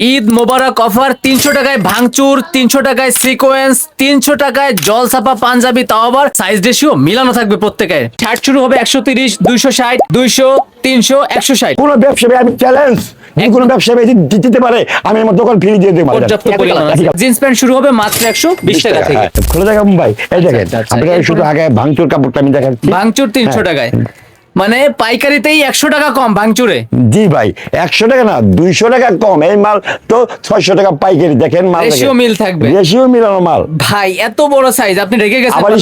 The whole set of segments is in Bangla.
ঈদ মোবারক অফার তিনশো টাকায় ভাঙচুর তিনশো টাকায় সিকোয়েন্স তিনশো টাকায় জল ছাপা পাঞ্জাবি তাও আবার সাইজ রেশিও মিলানো থাকবে প্রত্যেকের শার্ট শুরু হবে একশো তিরিশ দুইশো ষাট দুইশো তিনশো একশো ষাট। কোনো ব্যবসায়ী আমি চ্যালেঞ্জ কোনো ব্যবসায়ী দিতে পারে আমি আমার দোকান ফিরে দিয়ে দেবো। পর্যাপ্ত পরিমাণ জিন্স প্যান্ট শুরু হবে মাত্র একশো বিশ টাকা থেকে। হ্যাঁ, খোলা জায়গা মুম্বাই। এই দেখেন আচ্ছা, আচ্ছা, এরপরে? শুধু আগে ভাঙচুর কাপড়টা আমি দেখাচ্ছি। ভাঙচুর তিনশো হ্যাঁ। টাকায়। মানে পাইকারিতেই একশো টাকা কম ভাঙচুরে। জি ভাই একশো টাকা না দুইশো টাকা কম। এই মাল তো ছয়শো টাকা পাইকারি দেখেন মাল Ratio মিল থাকবে। রেশিও মিলানো মাল। ভাই এত বড় সাইজ আপনি রেখে গেছেন আবার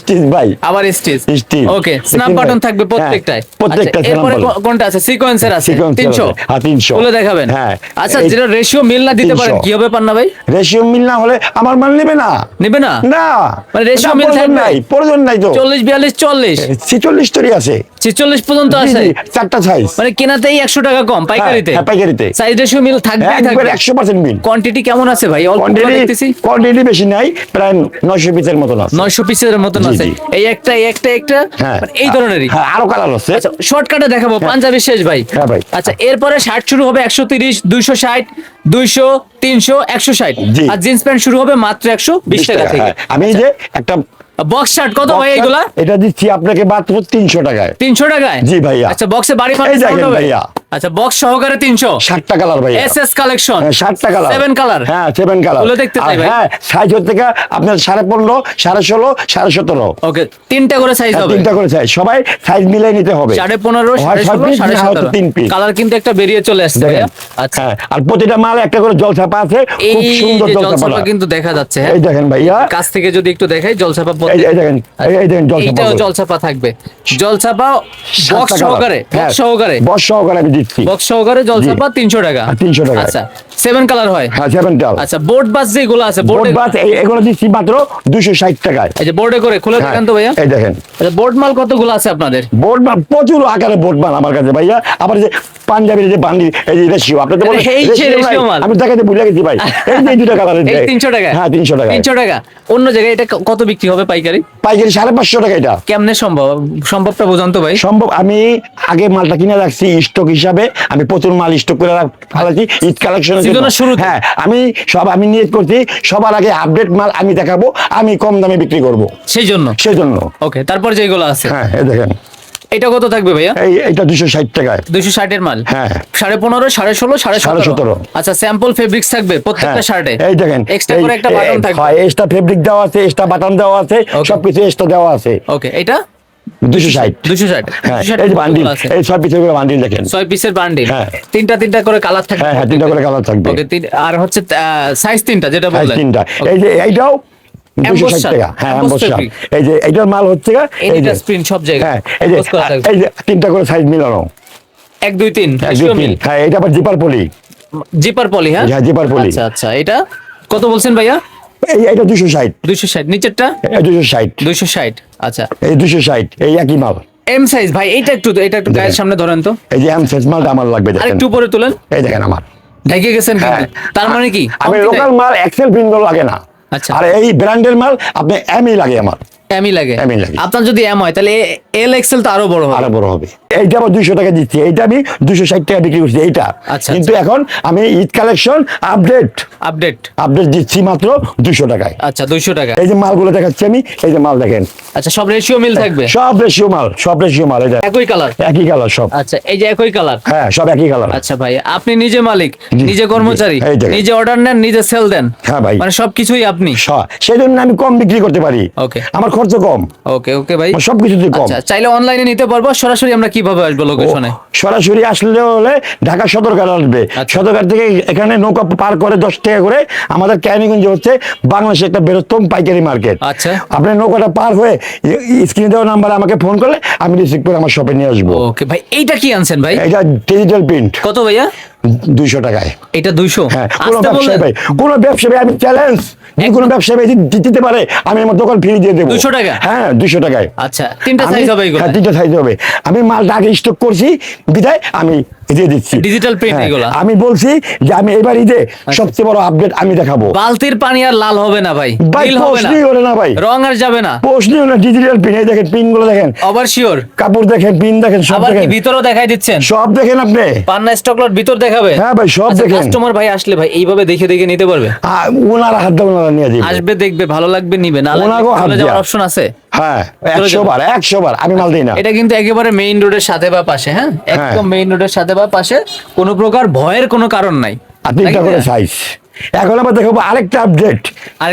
স্টিচ ভাই। আবার stitch. Stitch। Okay snap button থাকবে হ্যাঁ, প্রত্যেকটায়। প্রত্যেকটা আচ্ছা, এরপরে কোনটা আছে? সিকোয়েন্সের আছে। Sequencer তিনশো? আছে, হ্যাঁ, 300 বলে দেখাবেন। হ্যাঁ। আচ্ছা যেটা রেশিও মিল না দিতে পারেন কি হবে পান্না ভাই? রেশিও মিল না হলে আমার মাল নেবে না। নেবে না? না। মানে এটা মিল থাকবে? নাই প্রয়োজন নাই তো। চল্লিশ বিয়াল্লিশ চল্লিশ। ছিচল্লিশ তরি আছে। ছেচল্লিশ পর্যন্ত আছে? চারটা সাইজ মানে কেনাতেই একশো টাকা কম পাইকারিতে? হ্যাঁ, পাইকারিতে। সাইজ রেশিও মিল থাকবে। মিল কোয়ান্টিটি কেমন আছে ভাই? অল্প দেখতেছি। কোয়ান্টিটি বেশি নাই প্রায় নয়শো পিসের মতন আছে। নয়শো পিসের মতন আছে। এই একটা এই একটা একটা? হ্যাঁ। মানে এই ধরনেরই? হ্যাঁ আরও কালার আছে। আচ্ছা শর্টকাটে দেখাবো পাঞ্জাবি শেষ ভাই। হ্যাঁ ভাই। আচ্ছা এরপরে শার্ট শুরু হবে একশো তিরিশ দুইশো ষাট দুইশো তিনশো একশো ষাট। জি। আর জিন্স প্যান্ট শুরু হবে মাত্র একশো বিশ টাকা থেকে। হ্যাঁ, আমি এই যে একটা বক্স শার্ট কত ভাই এগুলা? এটা দিচ্ছি আপনাকে মাত্র তিনশো টাকায়। তিনশো টাকায়? জি ভাইয়া। আচ্ছা বক্সে বাড়ি ভাইয়া। আচ্ছা বক্স সহকারে তিনশো। ষাটটা কালার ভাই এস এস কালেকশন ষাটটা কালার সেভেন কালার হ্যাঁ সেভেন কালার খুলে দেখতে চাই ভাই। হ্যাঁ সাইজ হচ্ছে গিয়ে আপনার সাড়ে পনেরো সাড়ে ষোলো সাড়ে সতেরো। ওকে তিনটা করে সাইজ হ্যাঁ, হবে। তিনটা করে সাইজ সবাই সাইজ মিলিয়ে নিতে হবে। সাড়ে পনেরো হয় সাড়ে ছয় ষোলো piece, সাড়ে না হয়তো সতেরো। তিন পিস কালার কিন্তু একটা বেরিয়ে চলে আসছে আচ্ছা। হ্যাঁ আর প্রতিটা মাল একটা করে জল ছাপা আছে। খুব সুন্দর জলছাপা কিন্তু দেখা যাচ্ছে হ্যাঁ। এই দেখেন ভাইয়া। কাছ থেকে যদি একটু দেখাই জলছাপা এই দেখেন এই- এই দেখেন জল ছাপা এইটাও জলছাপা থাকবে। জলছাপা বক্স সহকারে বক্স সহকারে। বক্স সহকারে বক্স সহকারে জলছাপা তিনশো টাকা। হ্যাঁ, 300 টাকা। আচ্ছা। সেভেন কালার হয়? হ্যাঁ সেভেন টাল আচ্ছা বোর্ড বাস যেগুলো আছে বোর্ড বাস এগুলো দিচ্ছি মাত্র দুশো ষাট টাকায়। এই যে বোর্ডে করে খুলে হ্যাঁ, দেখেন তো ভাইয়া। এই দেখেন। আচ্ছা বোর্ড মাল কতগুলো আছে আপনাদের? বোর্ড মাল প্রচুর আকারে বোর্ড মাল আমার কাছে ভাইয়া। আবার যে পাঞ্জাবির যে বান্ডি এই যে রেশিও আপনি তো বলেন এই যে ratio মাল। আমি দেখাতে ভুলে গেছি ভাই। এই যে দুটো কালার এই তিনশো টাকা। হ্যাঁ তিনশো টাকা। তিনশো টাকা। অন্য জায়গায় এটা কত বিক্রি হবে পাইকারি? পাইকারি সাড়ে পাঁচশো টাকা এটা। কেমনে সম্ভব? সম্ভবটা বোঝান তো ভাই। সম্ভব আমি আগে মালটা কিনে রাখছি স্টক হিসাবে। আমি প্রচুর মাল স্টক করে রাখছি ঈদ কালেকশনের হ্যাঁ আমি সব আমি নিয়ে করছি সবার আগে আপডেট মাল আমি দেখাবো আমি কম দামে বিক্রি করব। সেই জন্য সেই জন্য ওকে তারপর যেগুলো আছে। হ্যাঁ দেখেন। এটা কত থাকবে ভাইয়া? এটা দুশো ষাট টাকায়। দুইশো ষাটের মাল? হ্যাঁ। সাড়ে পনেরো সাড়ে ষোলো সাড়ে সতেরো। আচ্ছা স্যাম্পল ফেব্রিক্স থাকবে প্রত্যেকটা হ্যাঁ, শার্টে এই দেখেন এক্সট্রা করে একটা বাটন থাকবে। এক্সট্রা ফেব্রিক দেওয়া আছে এক্সট্রা বাটন দেওয়া আছে. সবকিছু এক্সট্রা দেওয়া আছে। ওকে এটা? দুশো ষাট। দুশো ষাট। হ্যাঁ এই যে বান্ডিল এই সব পিসের করে বান্ডিল দেখেন। ছয় পিসের বান্ডিল। হ্যাঁ। তিনটা তিনটা করে কালার থাকবে। হ্যাঁ হ্যাঁ তিনটা করে কালার থাকবে। আর হচ্ছে সাইজ তিনটা যেটা সাইজ বললেন। তিনটা। এই যে এইটাও। এই যে এইটার মাল হচ্ছে এই যে সব জায়গায়। হ্যাঁ এই যে তিনটা করে সাইজ মিলানো। এক দুই তিন হ্যাঁ এটা আবার জিপার পলি জিপার পলি হ্যাঁ? হ্যাঁ, zipper poly। আচ্ছা আচ্ছা এটা কত বলছেন ভাইয়া? এটা দুশো ষাট। দুইশো ষাট। নিচেরটা? দুশো ষাট। দুইশো ষাট। আচ্ছা। এই দুশো ষাট। এই একই মাল। এম সাইজ ভাই এইটা একটু এটা একটু গায়ের সামনে ধরেন তো। এই যে এম সাইজ মালটা আমার লাগবে আর একটু উপরে তুলেন। এই দেখেন আমার। ঢেকে গেছেন হ্যাঁ। তার মানে কি? আমি লোকাল মাল এক্সেল প্রিন্ট লাগে না। আচ্ছা। আর এই ব্র্যান্ডের মাল আপনি এমই লাগে আমার। এমই লাগে। M ই লাগে। আপনার যদি এম হয় তাহলে এল এক্সেল তো আরও বড় হবে। আরও বড় হবে। এইটা দুইশো টাকা দিচ্ছি। এইটা আমি দুশো ষাট টাকা বিক্রি করছি এইটা। আচ্ছা, কিন্তু এখন আমি Eid collection update. Update update দিচ্ছি মাত্র দুশো টাকায়। আচ্ছা দুইশো টাকা। এই যে মালগুলো দেখাচ্ছি আমি এই যে মাল দেখেন। আচ্ছা সব রেশিও মিল থাকবে? সব রেশিও মাল সব রেশিও মাল এটা একই কালার একই কালার সব। আচ্ছা এই যে একই কালার হ্যাঁ সব একই কালার আচ্ছা ভাই আপনি নিজে মালিক নিজে কর্মচারী। নিজে অর্ডার নেন নিজে সেল দেন। হ্যাঁ ভাই। মানে সবকিছুই আপনি। সেই জন্য আমি কম বিক্রি করতে পারি। Okay. আমার খরচ কম। ওকে ওকে ভাই। সবকিছুতে কম। আচ্ছা চাইলে অনলাইনে নিতে পারব সরাসরি আমরা কীভাবে আসব লোকেশনে সরাসরি আসলে হলে ঢাকা সদরঘাট আসবে। আচ্ছা। সদরঘাট থেকে এখানে নৌকা পার করে দশ টাকা করে আমাদের ক্যানিগঞ্জ হচ্ছে বাংলাদেশের একটা বৃহত্তম পাইকারি মার্কেট। আচ্ছা। আপনি নৌকাটা পার হয়ে স্ক্রিনে দেওয়া নাম্বারে আমাকে ফোন করলে আমি রিসিভ করে আমার শপে নিয়ে আসব। ওকে ভাই এইটা কি আনছেন ভাই? এটা ডিজিটাল প্রিন্ট কত ভাইয়া? দুইশো টাকায়। এটা দুইশো? হ্যাঁ কোনো ব্যবসায় ভাই কোনো ব্যবসায়ী ভাই আমি চ্যালেঞ্জ কোনো ব্যবসায়ী ভাই দিতে পারে আমি আমার দোকান ফিরে দিয়ে দেবো। দুশো টাকা? হ্যাঁ দুইশো টাকায়। আচ্ছা তিনটা সাইজ হবে হ্যাঁ তিনটা সাইজ হবে। আমি মালটা আগে স্টক করছি বিদায় আমি দিয়ে দিচ্ছি। Print হ্যাঁ, এগুলা? আমি বলছি যে আমি এবার ঈদে সবচেয়ে বড় আপডেট আমি দেখাবো। বালতির পানি আর লাল হবে না ভাই। নীল হবে না। ওঠে না ভাই। রং আর যাবে না। প্রশ্নই না। ডিজিটাল পিন এই দেখেন পিনগুলো দেখেন। আবার শিওর কাপড় দেখেন পিন দেখেন সব আবার কি ভিতরও দেখাই দিচ্ছেন? সব দেখেন আপনি। পান্না স্টক লট ভিতর দেখাবে? হ্যাঁ ভাই সব দেখেন। কাস্টমার ভাই আসলে ভাই এইভাবে দেখে দেখে নিতে পারবে? ওনারা হাত ওনারা নিয়ে আসবে দেখবে ভালো লাগবে নিবে। না ওনাকেও হাত চলে যাওয়ার অপশন আছে? হ্যাঁ একশো বার একশো বার আমি মাল দিই না। এটা কিন্তু একেবারে মেইন রোডের সাথে বা পাশে হ্যাঁ? একদম মেইন রোডের সাথে বা পাশে কোনো প্রকার ভয়ের কোনো কারণ নাই। আর তিনটা করে সাইজ এখন আবার দেখাবো আরেকটা আপডেট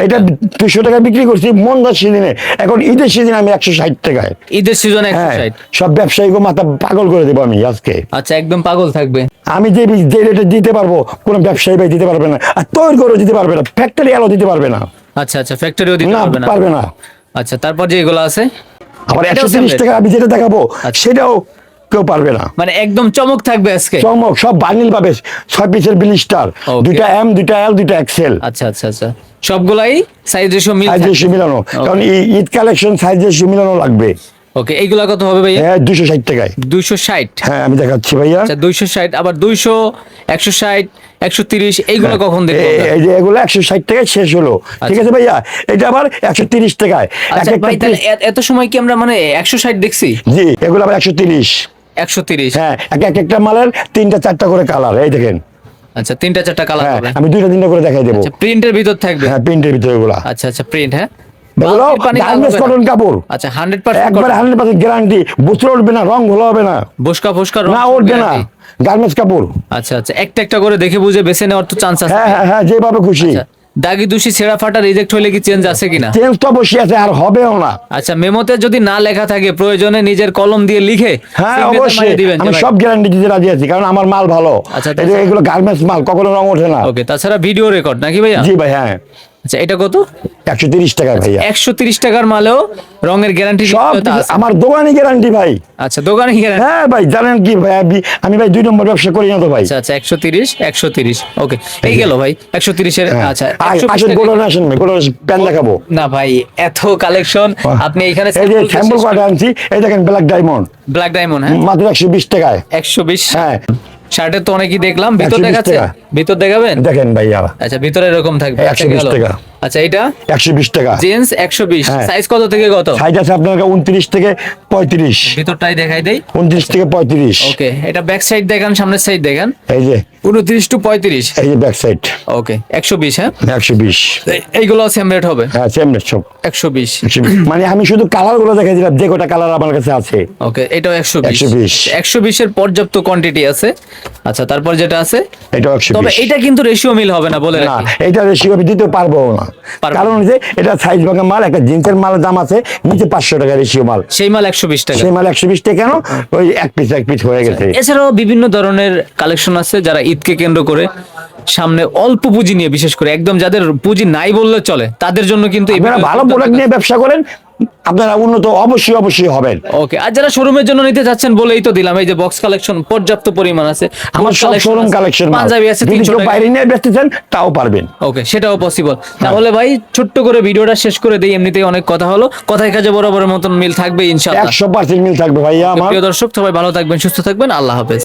এটা দুশো টাকা বিক্রি করছি মন্দার সিজনে। এখন ঈদের সিজনে আমি একশো ষাট টাকায়। ঈদের সিজনে হ্যাঁ সব ব্যবসায়ীকে মাথা পাগল করে দেবো আমি আজকে। আচ্ছা একদম পাগল থাকবে। আমি যে যে রেটে দিতে পারব কোনো ব্যবসায়ী ভাই দিতে পারবে না। আর তৈরি করে দিতে পারবে না ফ্যাক্টরি আলো দিতে পারবে না। আচ্ছা আচ্ছা ফ্যাক্টরিও দিতে পারবে না। পারবে না। আচ্ছা তারপর যে এগুলো আছে? আবার একশো তিরিশ টাকা আমি যেটা দেখাবো আচ্ছা। সেটাও কেউ পারবে না। মানে একদম চমক থাকবে আজকে? চমক সব বানিল পাবে ছয় পিসের বিলিস্টার. দুইটা এম দুইটা এল দুইটা এক্সেল আচ্ছা আচ্ছা আচ্ছা। সবগুলাই সাইজ রেশিও মিলানো। কারণ এই ঈদ কালেকশন সাইজ রেশিও মিলানো লাগবে। ওকে এইগুলা কত হবে ভাইয়া? হ্যাঁ দুশো ষাট টাকায়। দুইশো ষাট? হ্যাঁ আমি দেখাচ্ছি ভাইয়া। আচ্ছা দুইশো ষাট আবার দুইশো একশো ষাট একশো তিরিশ এইগুলো কখন দেখব এই- যে এগুলো একশো ষাট টাকায় শেষ হলো। ঠিক আছে ভাইয়া? এটা আবার একশো তিরিশ টাকায়। আচ্ছা ভাই তাহলে এত সময় কি আমরা মানে একশো ষাট দেখছি? জি এগুলো আবার একশো তিরিশ। একশো তিরিশ। হ্যাঁ এক এক একটা মালের তিনটা চারটা করে কালার এই দেখেন। আচ্ছা তিনটা চারটা কালার হ্যাঁ হবে। আমি দুইটা তিনটা করে দেখাই দেবো। আচ্ছা প্রিন্টের ভিতর থাকবে? হ্যাঁ প্রিন্টের ভিতরে এগুলা। আচ্ছা আচ্ছা প্রিন্ট হ্যাঁ। এগুলো বালতির পানি লাল গার্মেন্টস হবে না? কটন কাপড়। আচ্ছা হান্ড্রেড পার্সেন্ট একবার হান্ড্রেড পার্সেন্ট গ্যারান্টি বুঝতে উঠবে না রং ভালো হবে না। বসকা ফসকা না উঠবে না গার্মেন্টস কাপড়। আচ্ছা আচ্ছা একটা একটা করে দেখে বুঝে বেছে নেওয়ার তো চান্স আছে। হ্যাঁ হ্যাঁ হ্যাঁ যেভাবে খুশি। আচ্ছা, দাগি দুষি ছেঁড়া ফাটা রিজেক্ট হলে কি চেঞ্জ আছে কিনা? চেঞ্জ তো অবশ্যই আছে আর হবেও না। আচ্ছা মেমোতে যদি না লেখা থাকে প্রয়োজনে নিজের কলম দিয়ে লিখে হ্যাঁ অবশ্যই। আমি সব গ্যারান্টি দিতে রাজি আছি কারণ আমার মাল ভালো। আচ্ছা, এগুলো গার্মেন্টস মাল কখনো রং ওঠে না। ওকে তাছাড়া ভিডিও রেকর্ড নাকি ভাইয়া? জি ভাই হ্যাঁ। আচ্ছা এটা কত? একশো তিরিশ টাকা ভাইয়া। একশো তিরিশ টাকার মালেও রঙের গ্যারান্টি সব আমার দোকানে গ্যারান্টি ভাই। আচ্ছা দোকানে গ্যারান্টি হ্যাঁ ভাই জানেন কি ভাই আমি- ভাই দুই নম্বর ব্যবসা করি না তো ভাই। আচ্ছা আচ্ছা একশো তিরিশ একশো তিরিশ। ওকে এই গেল ভাই একশো তিরিশের হ্যাঁ। আচ্ছা আ- 120 আসেন টাকা- আসেন ভাই গোডাউন প্যান দেখাবো। না ভাই এত কালেকশন আপনি এখানে এই যে স্যাম্পল কটা আনছি এই দেখেন ব্ল্যাক ডায়মন্ড ব্ল্যাক ডায়মন্ড হ্যাঁ। মাত্র একশো বিশ টাকায়। একশো বিশ। হ্যাঁ। শার্টের তো অনেকই দেখলাম ভিতর দেখাচ্ছে। ভিতর দেখাবেন দেখেন ভাইয়া আচ্ছা ভিতরে এরকম থাকবে একশো 120 গেল। টাকা। আচ্ছা এটা একশো বিশ টাকা। জেন্স একশো বিশ। হ্যাঁ। সাইজ কত থেকে কত? সাইজ আছে আপনার উনত্রিশ থেকে পঁয়ত্রিশ। ভিতরটাই দেখাই দেই। উনত্রিশ থেকে পঁয়ত্রিশ। ওকে এটা ব্যাক সাইড দেখান সামনের সাইড দেখান। এই যে। উনত্রিশ টু পঁয়ত্রিশ। এই যে ব্যাক সাইড ওকে একশো বিশ হ্যাঁ? একশো বিশ। এই- এইগুলো সেম রেট হবে? হ্যাঁ সেম সব। একশো বিশ। 120 মানে আমি শুধু কালারগুলো দেখাই দিলাম যে কটা কালার আমার কাছে আছে। ওকে এটাও একশো বিশ। 120 একশো বিশের পর্যাপ্ত কোয়ান্টিটি আছে। আচ্ছা তারপর যেটা আছে? এটাও একশো তবে এটা কিন্তু রেশিও মিল হবে না বলে না রাখি। এটা রেশিও আমি দিতে পারব না। কারণ যে এটা সাইজ ভাঙা মাল একটা জিন্সের মালের দাম আছে নিচে পাঁচশো টাকা রেশিও মাল। সেই মাল একশো বিশ টাকা। সেই মাল একশো বিশ টাকা কেন? ওই এক পিস এক পিস হয়ে গেছে। এছাড়াও বিভিন্ন ধরনের কালেকশন আছে যারা ঈদকে কেন্দ্র করে সামনে অল্প পুঁজি নিয়ে বিশেষ করে একদম যাদের পুঁজি নাই বললে চলে তাদের জন্য কিন্তু ভালো প্রোডাক্ট নিয়ে ব্যবসা করেন আপনারা উন্নত অবশ্যই অবশ্যই হবেন। ওকে আর যারা শোরুমের জন্য নিতে চাচ্ছেন বলেই তো দিলাম এই যে বক্স কালেকশন পর্যাপ্ত পরিমাণ আছে। আমার সব শোরুম কালেকশন পাঞ্জাবি আছে যদি তিনশো কেউ টাকা। বাইরে নিয়ে ব্যস্ত চান তাও পারবেন। ওকে সেটাও পসিবল তাহলে ভাই ছোট্ট করে ভিডিওটা শেষ করে দেই এমনিতেই অনেক কথা হলো। কথায় কাজে বরাবরের মতন মিল থাকবে ইনশাআল্লাহ। একশো পার্সেন্ট মিল থাকবে ভাইয়া আমার। প্রিয় দর্শক সবাই ভালো থাকবেন সুস্থ থাকবেন আল্লাহ হাফেজ।